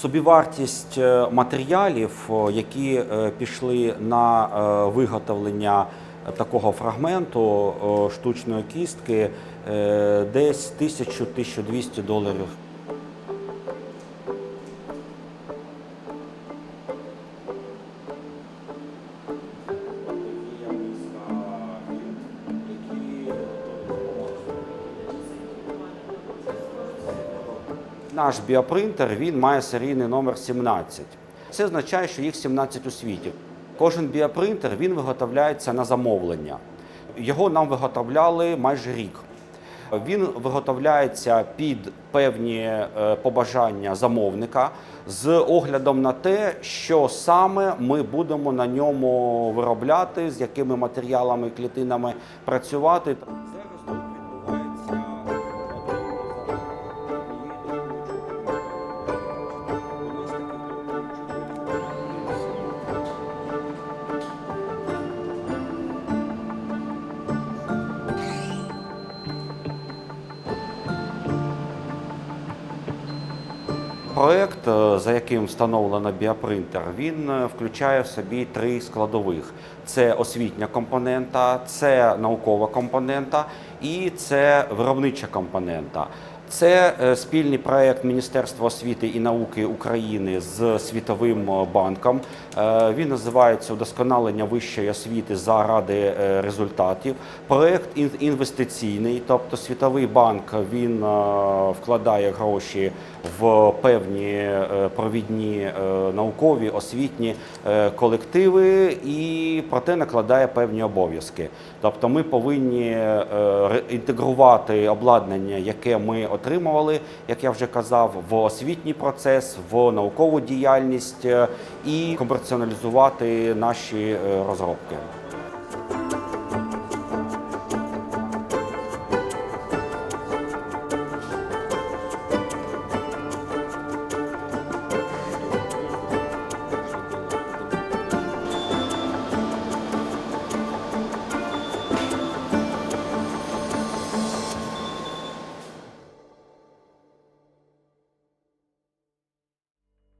Собівартість е, матеріалів, які е, пішли на е, виготовлення такого фрагменту штучної кістки, десь 1000-1200 доларів. Наш біопринтер він має серійний номер 17. Це означає, що їх 17 у світі. Кожен біопринтер він виготовляється на замовлення. Його нам виготовляли майже рік. Він виготовляється під певні е, побажання замовника з оглядом на те, що саме ми будемо на ньому виробляти, з якими матеріалами, клітинами працювати. Проект, е, за яким встановлено біопринтер, він е, включає в собі три складових: це освітня компонента, це наукова компонента і це виробнича компонента. Це е, спільний проект Міністерства освіти і науки України з Світовим е, банком. Е, Він називається Удосконалення вищої освіти заради результатів. Проект інвестиційний, тобто Світовий банк він вкладає гроші в певні провідні наукові освітні колективи і проте накладає певні обов'язки. Тобто ми повинні інтегрувати обладнання, яке ми отримували, як я вже казав, в освітній процес, в наукову діяльність е, і комерціоналізувати наші е, розробки.